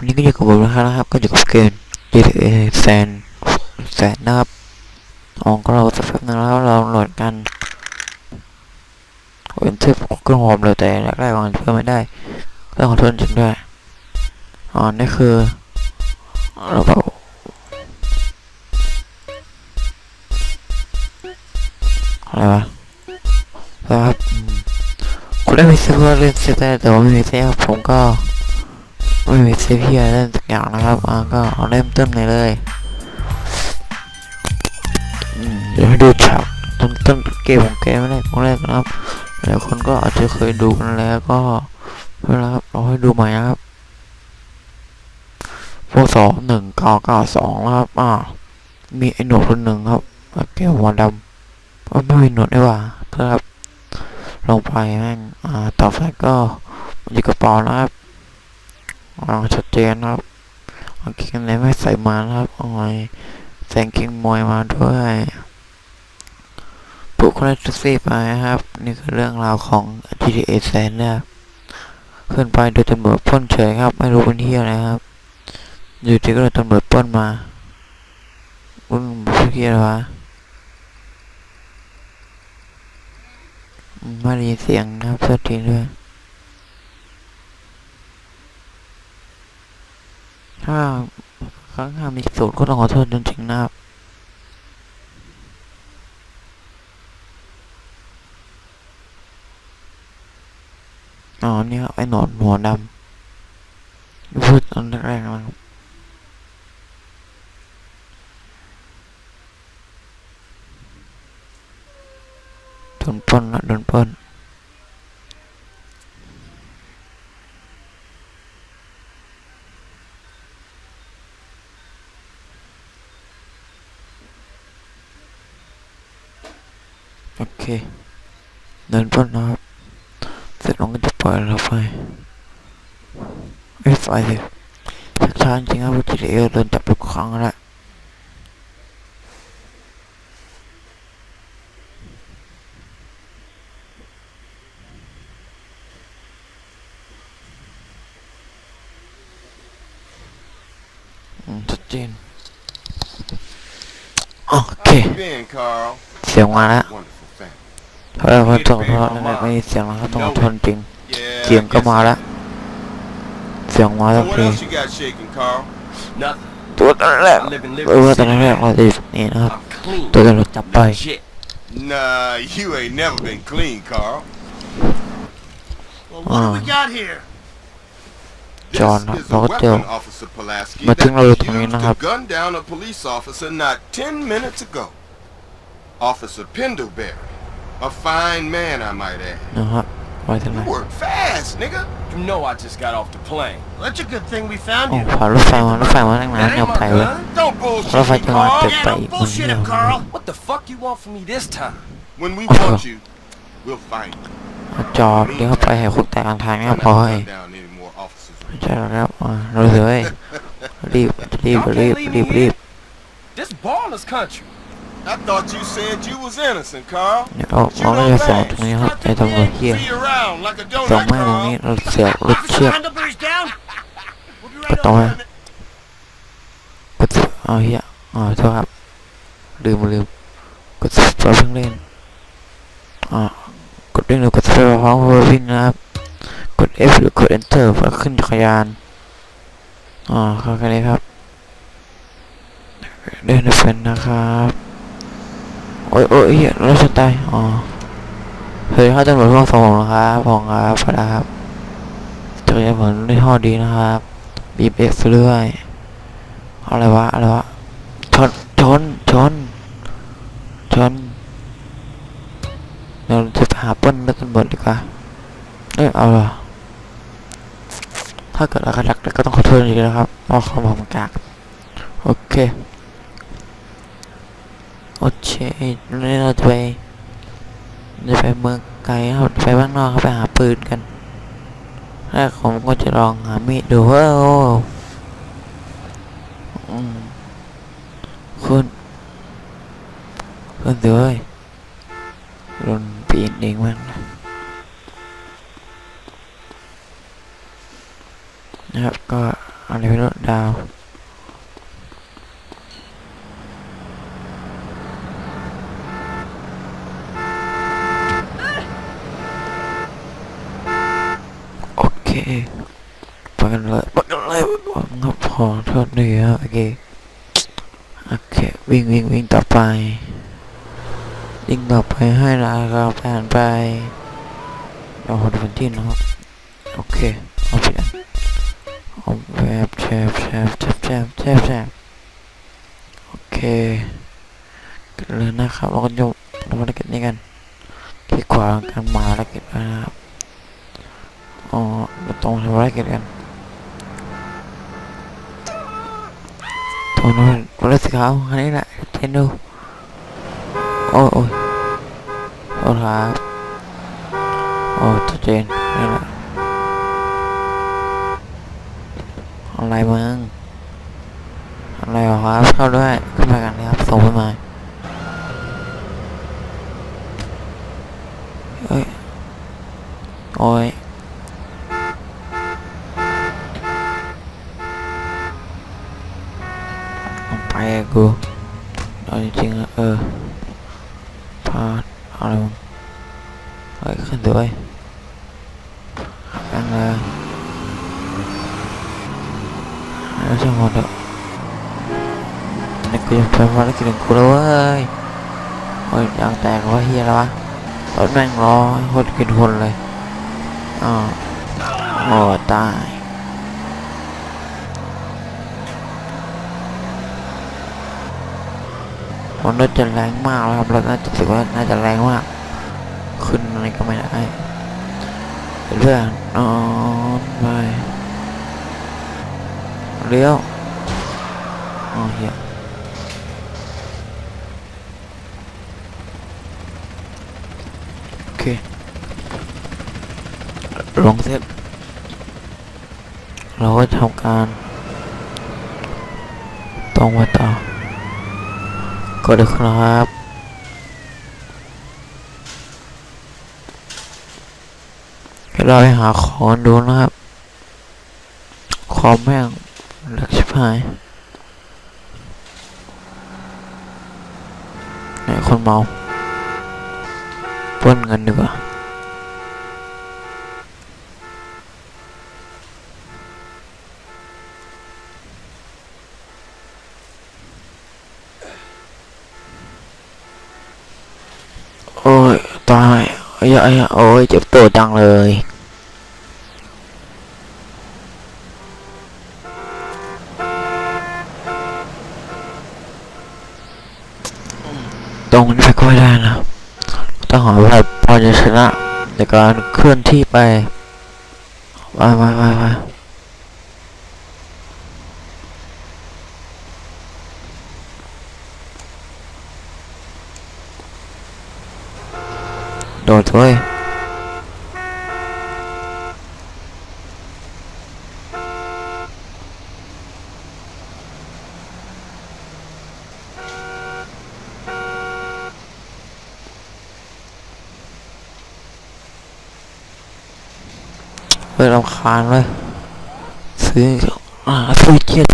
วันนี้ก็อยู่กับผมนะครับ ก็อยู่กับเกม GTA San แสนนะครับของเราสักนึงแล้วเราโหลดกันเป็นเทือเครื่องหอมเลยแต่แรกๆมันเพิ่มไม่ได้ต้องขอโทษจริงด้วยอ๋อนี่คือเราแบบอะไรวะนะครับคุณได้มีเซิร์ฟเวอร์เล่นเซตได้แต่ว่าไม่มีเซฟครับผมก็ ไม่มีเซฟเฮียเล่นสักอย่างนะครับอ่าก็เอาเริ่มต้นเลยเลยเดี๋ยวให้ดูฉากต้นต้นเกมของแกไม่ได้ของแรกนะครับหลายคนก็อาจจะเคยดูกันแล้วก็เวลาครับเราให้ดูใหม่นะครับพวกสองหนึ่งเก้าเก้าสองนะครับอ่ามีไอ้หนวดคนหนึ่งครับแก้วหัวดำก็ไม่มีหนวดได้ว่าครับลงไปแม่งอ่าต่อไปก็อยู่กระเป๋านะครับ อ่าชัดเจนครับโอเคกันเลยไม่ใส่มาครับอ้ยแสงกิ้งมวยมาด้วยปลุกคนแท็กซี่ไปนะครับ นี่คือเรื่องราวของ GTA แสนนะครับขึ้นไปโดยตำรวจป้นเฉยครับ ไม่รู้เป็นที่อะไรครับ อยู่ที่ก็โดนตำรวจป้นมามึงพูดเฮียวะไม่ได้ยินเสียงนะครับเพื่อทีด้วย ถ้าครั้งห้ามีสูตรก็ต้องขอโทษจริงๆนะครับอ๋อเนี่ยไอ้หนอนหัวดำพูดตอนแรกๆนะครับโดนปล้นละโดนปล้น เคเดินต้นนะครับเสร็จเราก็จะปล่อยเราไปไม่ไฟเลยช้าจริงครับว่า GTA โดนจับทุกครั้งแล้วอืมชัดเจนโอเค How you been, Carl? เสียงมาแล้ว Wonderful family. เพราะว่าต้องขอโทษนั่นแหละไม่มีเสียงแล้วครับต้องขอโทษจริง Yeah. เสียง I ก็ guess มา so. แล้วเสียงมาแล้ว So โอ what เค else you got shaking, Carl? Nothing. ตัวตอนแรก I live in เออ Liberty ว่าตอน City. แรกเราจะนี่นะครับ I'm clean. ตัวตำรวจจับไป No shit. Nah, you ain't never been clean, Carl. Well, what do we Uh. got here? This John, is a bakit weapon, yun? Officer Pulaski, Ba't that yung lalo was tumingin used ng to hap- gun down a police officer not 10 minutes ago. Officer Pendlebury. A fine man, I might add. นะครับไว้ทำไม You work fast, nigga. You know I just got off the plane. That's a good thing we found โอ้ you. ผ่านรถไฟมารถไฟมาตั้งนาน That เนี่ย ain't ไป my เว้ย gun. Don't What bullshit if I me, don't want Carl. to- Yeah, Bậy, don't bullshit him, mình- Carl. What the fuck you want from me this time? When we Oh. want you, we'll find you. จอดเดี๋ยวเข้าไปให้คุกแต่กลางทางเนี่ย I'm พอ not ให้ gun down any more officers. ไม่ใช่หรอกครับอ่าเราเลยรีบรีบรีบรีบรีบ This baller's country. I thought you said you was innocent, Carl. เดี๋ยวเอาเอาไม่จะส่งตรงนี้ครับไอ้ตำรวจเฮีย See you around like a ส่ง donut, แม่งตรงนี้ Carl. เราเสียบรถเชื Officer อก Pendlebury's down. We'll be ก็ right ต่อ over. ไปกดสิเอาเฮียอ๋อโทษครับลืมลืมกดสิบเพิ่งเล่นอ่ากดเล่นหรือกดสิบพร้อมเพื่อวิ่งนะครับ กด F หรือกด Enter เพื่อขึ้นจักรยานอ๋อเข้ากันเลยครับ เล่นเป็นนะครับ โอ้ยโอ้ยเฮียรถชนตายอ๋อเฮ้ยเขาตำรวจร่วมสองนะครับผมครับพอดครับจักรยานผมได้ห่อดีนะครับบีบเอฟเรื่อยอะไรวะอะไรวะชนชนชนชนเดี๋ยวจะหาปล้นรถตำรวจดีกว่าเอ้ยเอาล่ะถ้าเกิดอะไรรักก็ต้องขอโทษจริงๆนะครับเพราะเขาบอกมันกากโอเค โอเค นี่เราจะไปจะไปเมืองไกลครับไปบ้านนอกครับไปหาปืนกันแรกผมก็จะลองหามีดดูว่าอืมคุณคุณเดี๋ยวเอ้ยโดนปีนเองมั้งนะครับก็อะไรไม่รู้ดาว โอเค ไปกันเลยไปกันเลยงับพอโทษด้วยครับโอเคโอเควิ่งวิ่งวิ่งต่อไปวิ่งต่อไปให้ลาเราผ่านไปเราหดวันที่นะครับโอเคเอาไปอันเอาแบบแชบแชบแชบแชบแชบแชบโอเคกันเลยนะครับเราก็ยกภารกิจนี้กันคลิกขวากันมาภารกิจนะครับ อ๋อเราต้องทำอะไรกันกันตรงนั้นรถสีขาวอันนี้แหละเทนดูโอ้ยโอ้ยโอ้ครับโอ้ชัดเจนนี่แหละอะไรมึงอะไรครับเข้าด้วยขึ้นมากันนะครับส่งไปมาโอ้ย นี่กูยังเป็นภารกิจของกูแล้วเว้ยโอ้ยยางแตกวะเฮียแล้ววะรถแม่งร้อยโคตรกินคนเลยอ๋อโอ้ตายมันรถจะแรงมากแล้วครับรถน่าจะถือว่าน่าจะแรงมาก ขึ้นอะไรก็ไม่ได้เรื่องนอนไปเลี้ยวอ๋อเฮียโอเค ลงเสร็จเราก็ทำการตรงไปต่อก็ได้ครับเดี๋ยวเราไปหาของดูนะครับของแม่งหลักชิบหายไหนคนเมา ปล้นเงินดีกว่าโอ้ยตายเตัวจังเลยตรงนี้ไปก็ไม่ได้นะต้องหาว่าพอจะชนะในการเคลื่อนที่ไปไปไปไปไปโดดเว้ย รำคาญเลยซื้ออ่าซื้อเกียด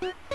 โ